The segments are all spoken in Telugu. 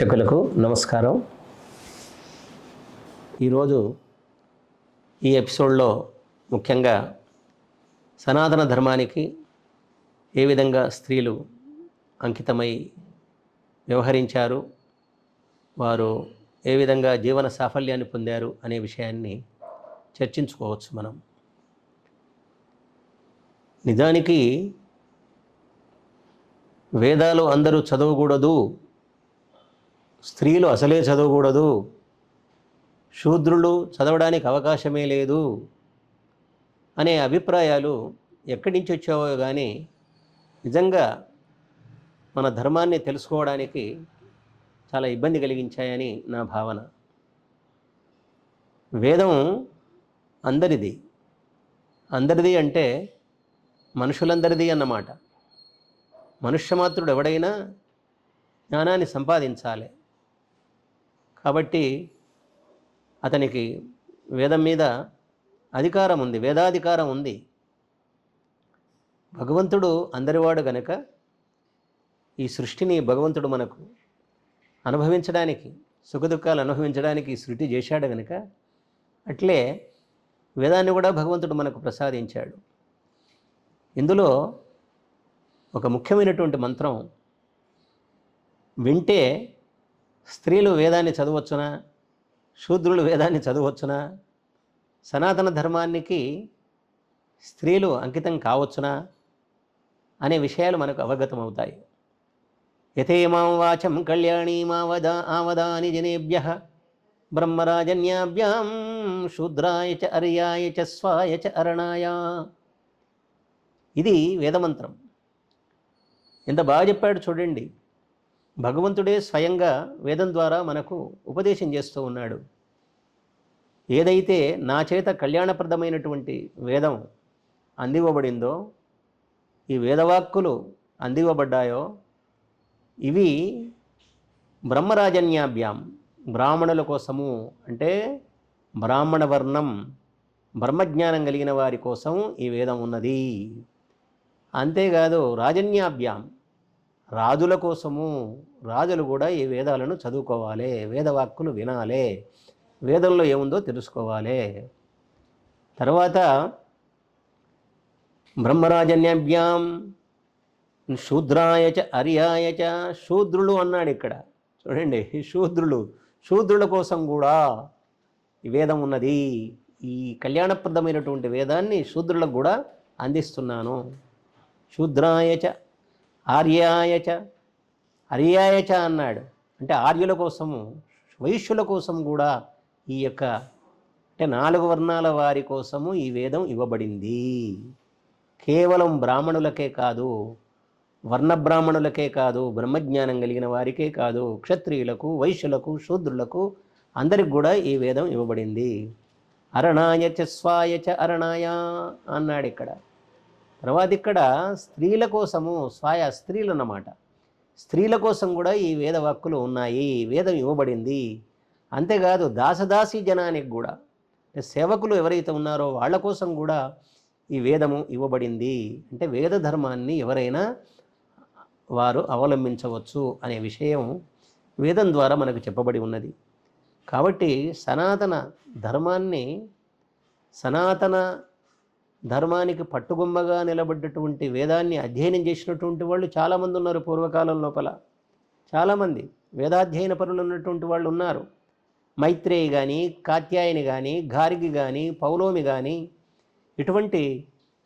ప్రేక్షకులకు నమస్కారం. ఈరోజు ఈ ఎపిసోడ్లో ముఖ్యంగా సనాతన ధర్మానికి ఏ విధంగా స్త్రీలు అంకితమై వ్యవహరించారు వారు ఏ విధంగా జీవన సాఫల్యాన్ని పొందారు అనే విషయాన్ని చర్చించుకోవచ్చు మనం. నిజానికి వేదాలు అందరూ చదవకూడదు స్త్రీలు అసలే చదవకూడదు. శూద్రులు చదవడానికి అవకాశమే లేదు అనే అభిప్రాయాలు ఎక్కడి నుంచి వచ్చావో కానీ నిజంగా మన ధర్మాన్ని తెలుసుకోవడానికి చాలా ఇబ్బంది కలిగించాయని నా భావన. వేదం అందరిది. అందరిది అంటే మనుషులందరిది అన్నమాట. మనుష్యమాత్రుడు ఎవడైనా జ్ఞానాన్ని సంపాదించాలి. కాబట్టి అతనికి వేదం మీద అధికారం ఉంది వేదాధికారం ఉంది. భగవంతుడు అందరివాడు గనక ఈ సృష్టిని భగవంతుడు మనకు అనుభవించడానికి సుఖదుఖాలు అనుభవించడానికి సృష్టి చేశాడు గనక అట్లే వేదాన్ని కూడా భగవంతుడు మనకు ప్రసాదించాడు. ఇందులో ఒక ముఖ్యమైనటువంటి మంత్రం వింటే స్త్రీలు వేదాన్ని చదవచ్చునా? శూద్రులు వేదాన్ని చదవచ్చునా? సనాతన ధర్మానికి స్త్రీలు అంకితం కావచ్చునా? అనే విషయాలు మనకు అవగతమవుతాయి. యథేమాం వాచం కళ్యాణీమావద ఆవదాని జనేభ్య బ్రహ్మరాజన్యాభ్యాం శూద్రాయ చ అర్యాయ చ స్వాయ చ అరణాయ. ఇది వేదమంత్రం. ఎంత బాగా చెప్పాడు చూడండి. భగవంతుడే స్వయంగా వేదం ద్వారా మనకు ఉపదేశం చేస్తూ ఉన్నాడు. ఏదైతే నా చేత కళ్యాణప్రదమైనటువంటి వేదం అందివ్వబడిందో ఈ వేదవాక్కులు అందివ్వబడ్డాయో ఇవి బ్రహ్మరాజన్యాభ్యాం బ్రాహ్మణుల కోసము అంటే బ్రాహ్మణ వర్ణం బ్రహ్మజ్ఞానం కలిగిన వారి కోసం ఈ వేదం ఉన్నది. అంతేకాదు రాజన్యాభ్యాం రాజుల కోసము రాజులు కూడా ఈ వేదాలను చదువుకోవాలి వేదవాక్కులు వినాలి వేదంలో ఏముందో తెలుసుకోవాలి. తర్వాత బ్రహ్మరాజన్యభ్యాం శూద్రాయ చ అర్యాయ చ శూద్రులు అన్నాడు ఇక్కడ. చూడండి శూద్రులు శూద్రుల కోసం కూడా ఈ వేదం ఉన్నది. ఈ కళ్యాణప్రదమైనటువంటి వేదాన్ని శూద్రులకు కూడా అందిస్తున్నాను. శూద్రాయ చ ఆర్యాయ చ చ అన్నాడు. అంటే ఆర్యుల కోసము వైశ్యుల కోసం కూడా ఈ యొక్క అంటే నాలుగు వర్ణాల వారి కోసము ఈ వేదం ఇవ్వబడింది. కేవలం బ్రాహ్మణులకే కాదు వర్ణ బ్రాహ్మణులకే కాదు బ్రహ్మజ్ఞానం కలిగిన వారికే కాదు క్షత్రియులకు వైశ్యులకు శూద్రులకు అందరికి కూడా ఈ వేదం ఇవ్వబడింది. అరణాయ చ స్వాయ చ అరణాయ అన్నాడు ఇక్కడ. తర్వాత ఇక్కడ స్త్రీల కోసము స్వాయ స్త్రీలు అన్నమాట. స్త్రీల కోసం కూడా ఈ వేద వాక్కులు ఉన్నాయి వేదం ఇవ్వబడింది. అంతేకాదు దాసదాసి జనానికి కూడా సేవకులు ఎవరైతే ఉన్నారో వాళ్ళ కోసం కూడా ఈ వేదము ఇవ్వబడింది. అంటే వేద ధర్మాన్ని ఎవరైనా వారు అవలంబించవచ్చు అనే విషయం వేదం ద్వారా మనకు చెప్పబడి ఉన్నది. కాబట్టి సనాతన ధర్మాన్ని సనాతన ధర్మానికి పట్టుగుమ్మగా నిలబడ్డటువంటి వేదాన్ని అధ్యయనం చేసినటువంటి వాళ్ళు చాలామంది ఉన్నారు పూర్వకాలం లోపల. చాలామంది వేదాధ్యయన పరులు ఉన్నటువంటి వాళ్ళు ఉన్నారు. మైత్రేయి కానీ కాత్యాయని కానీ గార్గి కానీ పౌలోమి కానీ ఇటువంటి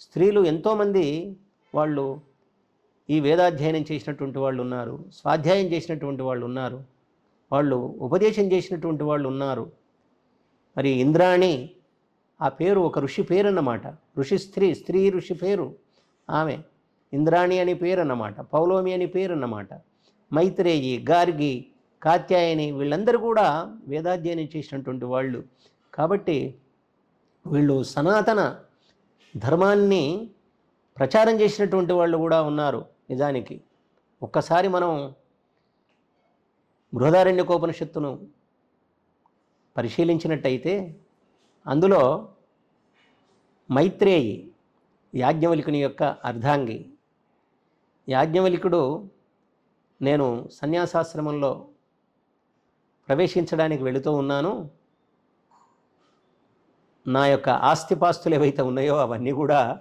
స్త్రీలు ఎంతోమంది వాళ్ళు ఈ వేదాధ్యయనం చేసినటువంటి వాళ్ళు ఉన్నారు స్వాధ్యాయం చేసినటువంటి వాళ్ళు ఉన్నారు వాళ్ళు ఉపదేశం చేసినటువంటి వాళ్ళు ఉన్నారు. మరి ఇంద్రాణి ఆ పేరు ఒక ఋషి పేరు అన్నమాట ఋషి స్త్రీ స్త్రీ ఋషి పేరు. ఆమె. ఇంద్రాణి అని పేరు అన్నమాట పౌలోమి అని పేరు అన్నమాట మైత్రేయి గార్గి కాత్యాయని వీళ్ళందరూ కూడా వేదాధ్యయనం చేసినటువంటి వాళ్ళు. కాబట్టి వీళ్ళు సనాతన ధర్మాన్ని ప్రచారం చేసినటువంటి వాళ్ళు కూడా ఉన్నారు నిజానికి. ఒక్కసారి మనం బృహదారణ్యకోపనిషత్తును పరిశీలించినట్టయితే అందులో మైత్రేయి యాజ్ఞవల్కుని యొక్క అర్ధాంగి. యాజ్ఞవల్కుడు నేను సన్యాసాశ్రమంలో ప్రవేశించడానికి వెళుతూ ఉన్నాను. నా యొక్క ఆస్తిపాస్తులు ఏవైతే ఉన్నాయో అవన్నీ కూడా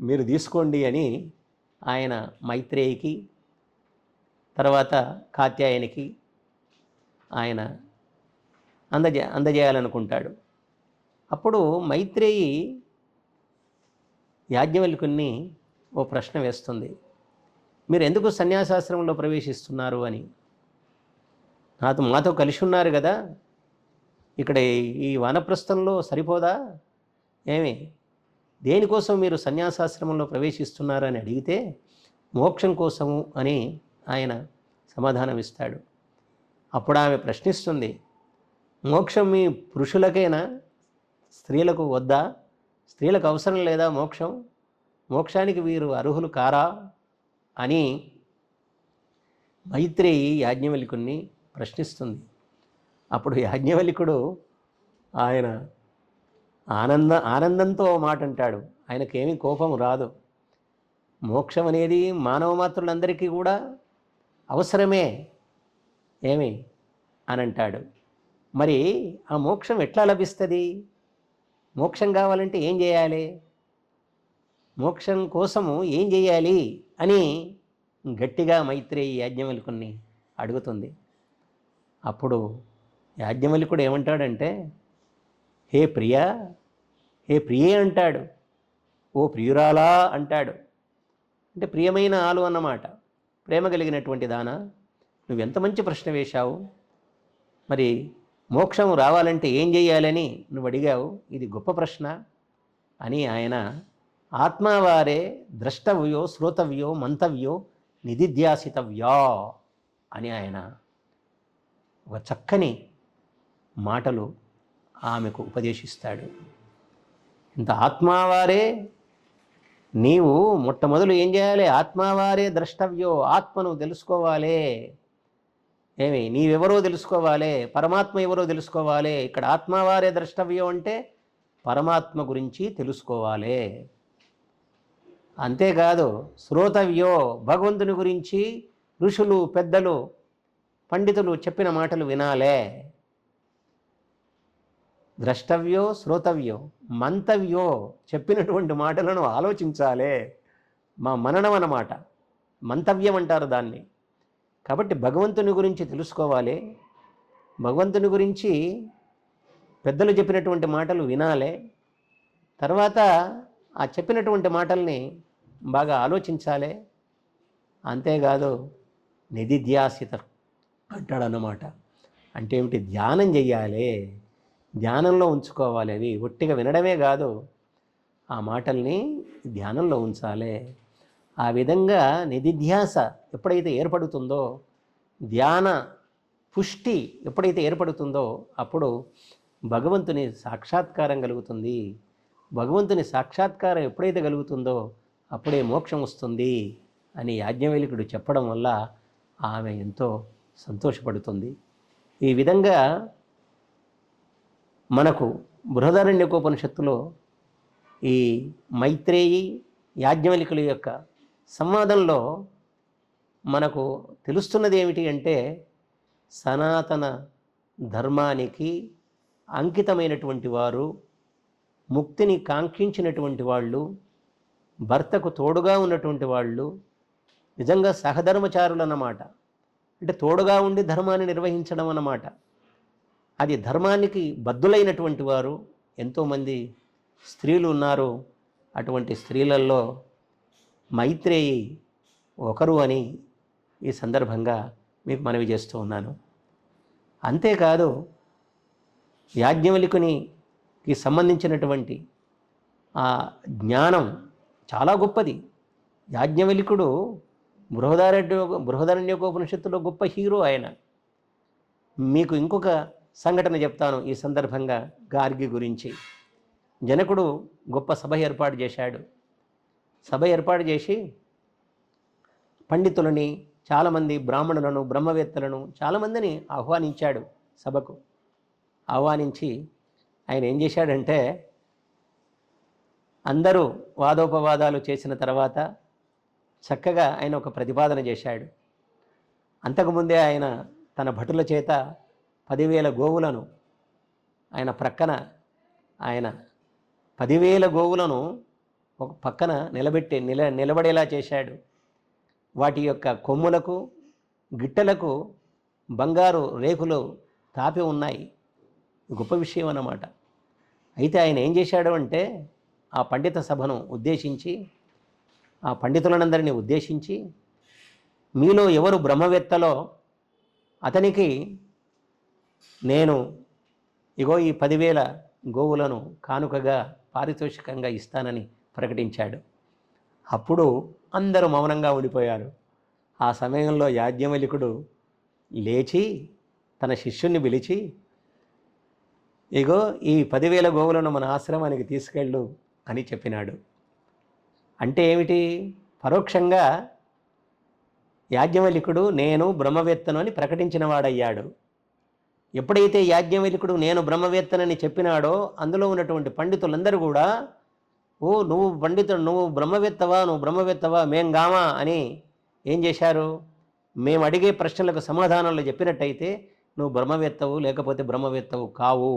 మీరు తీసుకోండి అని ఆయన మైత్రేయికి తర్వాత కాత్యాయనికి ఆయన అందజే అందజేయాలనుకుంటాడు. అప్పుడు మైత్రేయి యాజ్ఞవల్కుని ఓ ప్రశ్న వేస్తుంది. మీరు ఎందుకు సన్యాసాశ్రమంలో ప్రవేశిస్తున్నారు అని. నాతో మాతో కలిసి ఉన్నారు కదా. ఇక్కడ ఈ వానప్రస్థంలో సరిపోదా? ఏమి? దేనికోసం మీరు సన్యాసాశ్రమంలో ప్రవేశిస్తున్నారని అని అడిగితే మోక్షం కోసము అని ఆయన సమాధానం ఇస్తాడు అప్పుడు ఆమె ప్రశ్నిస్తుంది. మోక్షం మీ పురుషులకేనా? స్త్రీలకు వద్దా? స్త్రీలకు అవసరం లేదా మోక్షం? మోక్షానికి వీరు అర్హులు కారా? అని మైత్రేయి యాజ్ఞవల్కుని ప్రశ్నిస్తుంది. అప్పుడు యాజ్ఞవల్కుడు ఆయన ఆనంద ఆనందంతో మాట అంటాడు. ఆయనకేమి కోపం రాదు. మోక్షం అనేది మానవ మాత్రులందరికీ కూడా అవసరమే. ఏమి? అని అంటాడు. మరి ఆ మోక్షం ఎట్లా లభిస్తుంది? మోక్షం కావాలంటే ఏం చేయాలి? మోక్షం కోసము ఏం చేయాలి? అని గట్టిగా మైత్రేయి యాజ్ఞవల్కుని అడుగుతుంది. అప్పుడు యాజ్ఞవల్కుడు ఏమంటాడంటే హే ప్రియా హే ప్రియే అంటాడు. ఓ ప్రియురాలా అంటాడు. అంటే ప్రియమైన ఆలు అన్నమాట. ప్రేమ కలిగినటువంటి దాన? నువ్వెంత మంచి ప్రశ్న వేశావు? మరి మోక్షం రావాలంటే ఏం చేయాలని నువ్వు అడిగావు? ఇది గొప్ప ప్రశ్న. అని ఆయన ఆత్మవారే ద్రష్టవ్యో శ్రోతవ్యో మంతవ్యో నిధిధ్యాసితవ్యా అని ఆయన ఒక చక్కని మాటలు ఆమెకు ఉపదేశిస్తాడు. ఇంత ఆత్మావారే నీవు మొట్టమొదలు ఏం చేయాలి? ఆత్మావారే ద్రష్టవ్యో ఆత్మను తెలుసుకోవాలి. ఏమి? నీవెవరో తెలుసుకోవాలి? పరమాత్మ ఎవరో తెలుసుకోవాలి? ఇక్కడ ఆత్మవారే ద్రష్టవ్యం అంటే పరమాత్మ గురించి తెలుసుకోవాలి. అంతేకాదు శ్రోతవ్యో భగవంతుని గురించి ఋషులు పెద్దలు పండితులు చెప్పిన మాటలు వినాలే. ద్రష్టవ్యో శ్రోతవ్యో మంతవ్యో చెప్పినటువంటి మాటలను ఆలోచించాలే. మా మననం అన్నమాట. మంతవ్యం అంటారు దాన్ని. కాబట్టి భగవంతుని గురించి తెలుసుకోవాలి. భగవంతుని గురించి పెద్దలు చెప్పినటువంటి మాటలు వినాలే. తర్వాత ఆ చెప్పినటువంటి మాటల్ని బాగా ఆలోచించాలి. అంతేకాదు నిధిధ్యాసిత అంటాడన్నమాట. అంటే ఏమిటి? ధ్యానం చెయ్యాలి. ధ్యానంలో ఉంచుకోవాలి అవి ఒట్టిగా వినడమే కాదు ఆ మాటల్ని ధ్యానంలో ఉంచాలి. ఆ విధంగా నిధిధ్యాస ఎప్పుడైతే ఏర్పడుతుందో ధ్యాన పుష్టి ఎప్పుడైతే ఏర్పడుతుందో అప్పుడు భగవంతుని సాక్షాత్కారం కలుగుతుంది. భగవంతుని సాక్షాత్కారం ఎప్పుడైతే కలుగుతుందో అప్పుడే మోక్షం వస్తుంది అని యాజ్ఞవేలికుడు చెప్పడం వల్ల ఆమె ఎంతో సంతోషపడుతుంది. ఈ విధంగా మనకు బృహదారణ్యకోపనిషత్తులో ఈ మైత్రేయి యాజ్ఞవల్కుల యొక్క సంవాదంలో మనకు తెలుస్తున్నది ఏమిటి అంటే సనాతన ధర్మానికి అంకితమైనటువంటి వారు ముక్తిని కాంక్షించినటువంటి వాళ్ళు భర్తకు తోడుగా ఉన్నటువంటి వాళ్ళు నిజంగా సహధర్మచారులు అన్నమాట అంటే తోడుగా ఉండి ధర్మాన్ని నిర్వహించడం అన్నమాట. అది ధర్మానికి బద్దులైనటువంటి వారు ఎంతోమంది స్త్రీలు ఉన్నారు. అటువంటి స్త్రీలలో మైత్రేయి ఒకరు అని ఈ సందర్భంగా మీకు మనవి చేస్తూ ఉన్నాను. అంతేకాదు యాజ్ఞవల్కునికి సంబంధించినటువంటి ఆ జ్ఞానం చాలా గొప్పది. యాజ్ఞవల్కుడు బృహదారణ్య బృహదారణ్యోపనిషత్తులో గొప్ప హీరో ఆయన. మీకు ఇంకొక సంఘటన చెప్తాను ఈ సందర్భంగా గార్గి గురించి. జనకుడు గొప్ప సభ ఏర్పాటు చేశాడు. సభ ఏర్పాటు చేసి పండితులని చాలామంది బ్రాహ్మణులను బ్రహ్మవేత్తలను చాలామందిని ఆహ్వానించాడు సభకు. ఆహ్వానించి ఆయన ఏం చేశాడంటే అందరూ వాదోపవాదాలు చేసిన తర్వాత చక్కగా ఆయన ఒక ప్రతిపాదన చేశాడు. అంతకుముందే ఆయన తన భటుల చేత పదివేల గోవులను ఆయన ప్రక్కన ఆయన పదివేల గోవులను ఒక పక్కన నిలబెట్టి నిల నిలబడేలా చేశాడు. వాటి యొక్క కొమ్ములకు గిట్టలకు బంగారు రేకులు తాపి ఉన్నాయి. గొప్ప విషయం అన్నమాట. అయితే ఆయన ఏం చేశాడు అంటే ఆ పండిత సభను ఉద్దేశించి ఆ పండితులనందరినీ ఉద్దేశించి మీలో ఎవరు బ్రహ్మవేత్తలో అతనికి నేను ఇగో ఈ పదివేల గోవులను కానుకగా పారితోషికంగా ఇస్తానని ప్రకటించాడు. అప్పుడు అందరూ మౌనంగా ఉండిపోయారు. ఆ సమయంలో యాజ్ఞవల్లికుడు లేచి తన శిష్యుణ్ణి పిలిచి ఇగో ఈ పదివేల గోవులను మన ఆశ్రమానికి తీసుకెళ్ళు అని చెప్పినాడు. అంటే ఏమిటి? పరోక్షంగా యాజ్ఞవల్లికుడు నేను బ్రహ్మవేత్తను అని ప్రకటించిన వాడయ్యాడు. ఎప్పుడైతే యాజ్ఞవల్లికుడు నేను బ్రహ్మవేత్తనని చెప్పినాడో అందులో ఉన్నటువంటి పండితులందరూ కూడా ఓ నువ్వు పండితుడు నువ్వు బ్రహ్మవేత్తవా నువ్వు బ్రహ్మవేత్తవా మేం గామా అని ఏం చేశారు? మేము అడిగే ప్రశ్నలకు సమాధానాలు చెప్పినట్టయితే నువ్వు బ్రహ్మవేత్తవు లేకపోతే బ్రహ్మవేత్తవు కావు.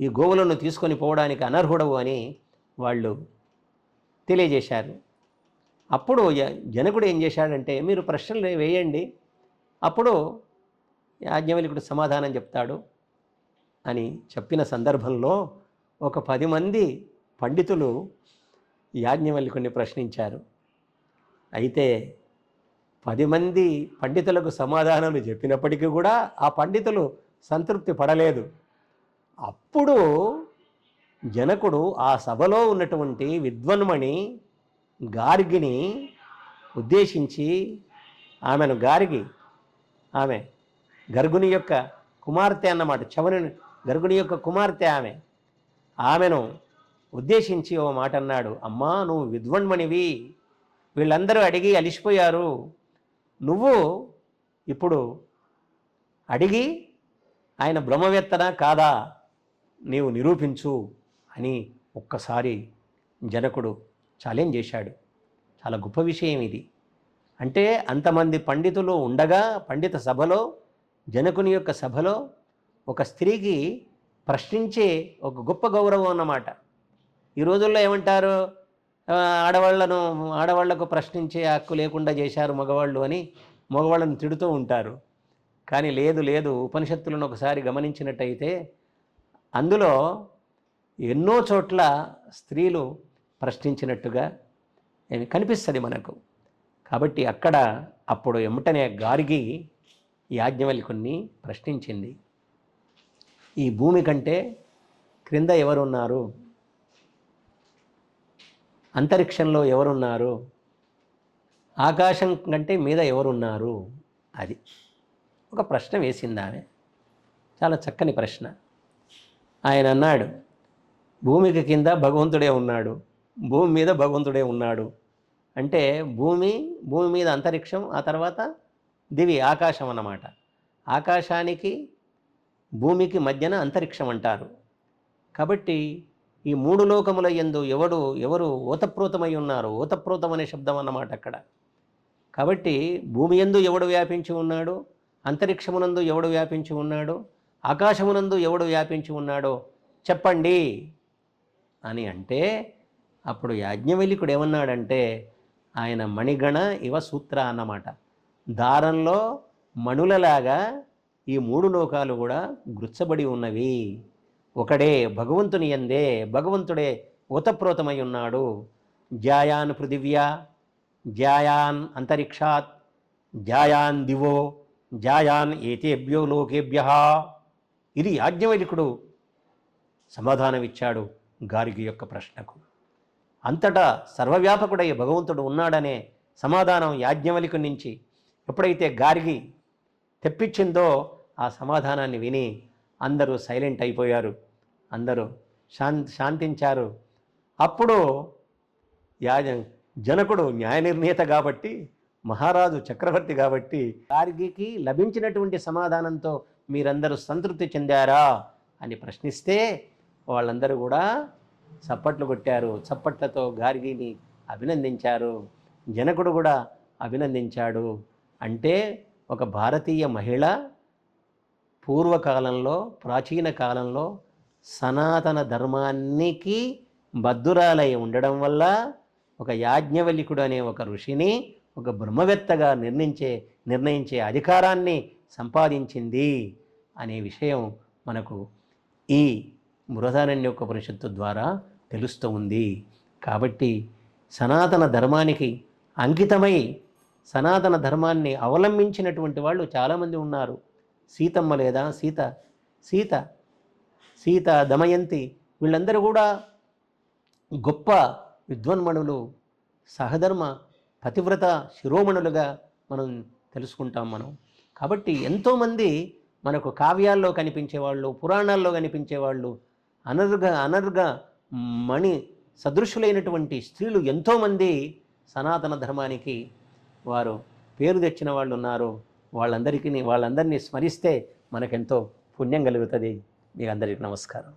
ఈ గోవులను తీసుకొని పోవడానికి అనర్హుడవు అని వాళ్ళు తెలియజేశారు. అప్పుడు జనకుడు ఏం చేశాడంటే మీరు ప్రశ్నలు వేయండి అప్పుడు యాజ్ఞవల్లికుడు సమాధానం చెప్తాడు అని చెప్పిన సందర్భంలో ఒక పది మంది పండితులు యాజ్ఞవల్కుని ప్రశ్నించారు. అయితే పది మంది పండితులకు సమాధానాలు చెప్పినప్పటికీ కూడా ఆ పండితులు సంతృప్తి పడలేదు. అప్పుడు జనకుడు ఆ సభలో ఉన్నటువంటి విద్వన్మణి గార్గిని ఉద్దేశించి ఆమెను గార్గి ఆమె గర్గుని యొక్క కుమార్తె అన్నమాట చవని గర్గుని యొక్క కుమార్తె ఆమె. ఆమెను ఉద్దేశించి ఓ మాట అన్నాడు అమ్మా నువ్వు విద్వన్మణివి వీళ్ళందరూ అడిగి అలిసిపోయారు. నువ్వు ఇప్పుడు అడిగి ఆయన బ్రహ్మవేత్తనా కాదా? నీవు నిరూపించు అని ఒక్కసారి జనకుడు ఛాలెంజ్ చేశాడు. చాలా గొప్ప విషయం ఇది. అంటే అంతమంది పండితులు ఉండగా పండిత సభలో జనకుని యొక్క సభలో ఒక స్త్రీకి ప్రశ్నించే ఒక గొప్ప గౌరవం అన్నమాట. ఈ రోజుల్లో ఏమంటారు? ఆడవాళ్ళను ఆడవాళ్ళకు ప్రశ్నించే హక్కు లేకుండా చేశారు మగవాళ్ళు అని మగవాళ్ళను తిడుతూ ఉంటారు. కానీ లేదు లేదు. ఉపనిషత్తులను ఒకసారి గమనించినట్టయితే అందులో ఎన్నో చోట్ల స్త్రీలు ప్రశ్నించినట్టుగా కనిపిస్తుంది మనకు. కాబట్టి అక్కడ అప్పుడు ఎమ్మటనే గార్గి యాజ్ఞవల్కుని ప్రశ్నించింది. ఈ భూమి కంటే క్రింద ఎవరున్నారు? అంతరిక్షంలో ఎవరున్నారు? ఆకాశం కంటే మీద ఎవరున్నారు? అది ఒక ప్రశ్న వేసింది ఆమె. చాలా చక్కని ప్రశ్న. ఆయన అన్నాడు భూమికి కింద భగవంతుడే ఉన్నాడు. భూమి మీద భగవంతుడే ఉన్నాడు. అంటే భూమి భూమి మీద అంతరిక్షం ఆ తర్వాత దివి ఆకాశం అన్నమాట. ఆకాశానికి భూమికి మధ్యన అంతరిక్షం అంటారు. కాబట్టి ఈ మూడు లోకముల యందు ఎవడు ఎవరు ఓతప్రోతమై ఉన్నారు? ఓతప్రోతం అనే శబ్దం అన్నమాట అక్కడ. కాబట్టి భూమి యందు ఎవడు వ్యాపించి ఉన్నాడు? అంతరిక్షమునందు ఎవడు వ్యాపించి ఉన్నాడు? ఆకాశమునందు ఎవడు వ్యాపించి ఉన్నాడో చెప్పండి. అని అంటే అప్పుడు యాజ్ఞవల్లికుడు ఏమన్నాడంటే ఆయన మణిగణ ఇవ సూత్ర అన్నమాట. దారంలో మణులలాగా ఈ మూడు లోకాలు కూడా గుర్చబడి ఉన్నవి. ఒకడే భగవంతుని ఎందే భగవంతుడే ఉతప్రోతమై ఉన్నాడు. జాయాన్ పృథివ్యా జాయాన్ అంతరిక్షాత్ జాయాన్ దివో జాయాన్ ఏతేభ్యో లోకేభ్య. ఇది యాజ్ఞవైదికుడు సమాధానమిచ్చాడు గారిగి యొక్క ప్రశ్నకు. అంతటా సర్వవ్యాపకుడై భగవంతుడు ఉన్నాడనే సమాధానం యాజ్ఞవలికు నుంచి ఎప్పుడైతే గార్గి తెప్పించిందో ఆ సమాధానాన్ని విని అందరూ సైలెంట్ అయిపోయారు. అందరూ శాం శాంతించారు. అప్పుడు యాజ జనకుడు న్యాయ నిర్ణేత కాబట్టి మహారాజు చక్రవర్తి కాబట్టి గార్గికి లభించినటువంటి సమాధానంతో మీరందరూ సంతృప్తి చెందారా అని ప్రశ్నిస్తే వాళ్ళందరూ కూడా చప్పట్లు కొట్టారు. చప్పట్లతో గార్గిని అభినందించారు. జనకుడు కూడా అభినందించాడు. అంటే ఒక భారతీయ మహిళ పూర్వకాలంలో ప్రాచీన కాలంలో సనాతన ధర్మానికి బద్దురాలై ఉండడం వల్ల ఒక యాజ్ఞవల్లికుడు అనే ఒక ఋషిని ఒక బ్రహ్మవేత్తగా నిర్ణయించే నిర్ణయించే అధికారాన్ని సంపాదించింది అనే విషయం మనకు ఈ బృహదారణ్యోపనిషత్తు ద్వారా తెలుస్తూ ఉంది. కాబట్టి సనాతన ధర్మానికి అంకితమై సనాతన ధర్మాన్ని అవలంబించినటువంటి వాళ్ళు చాలామంది ఉన్నారు. సీతమ్మ లేదా సీత సీత సీత దమయంతి వీళ్ళందరూ కూడా గొప్ప విద్వన్మణులు సహధర్మ పతివ్రత శిరోమణులుగా మనం తెలుసుకుంటాం మనం. కాబట్టి ఎంతోమంది మనకు కావ్యాల్లో కనిపించేవాళ్ళు పురాణాల్లో కనిపించేవాళ్ళు అనర్గ అనర్గ మణి సదృశులైనటువంటి స్త్రీలు ఎంతోమంది సనాతన ధర్మానికి వారు పేరు తెచ్చిన వాళ్ళు ఉన్నారు వాళ్ళందరికీ వాళ్ళందరినీ స్మరిస్తే మనకెంతో పుణ్యం కలుగుతుంది. మీ అందరికీ నమస్కారం.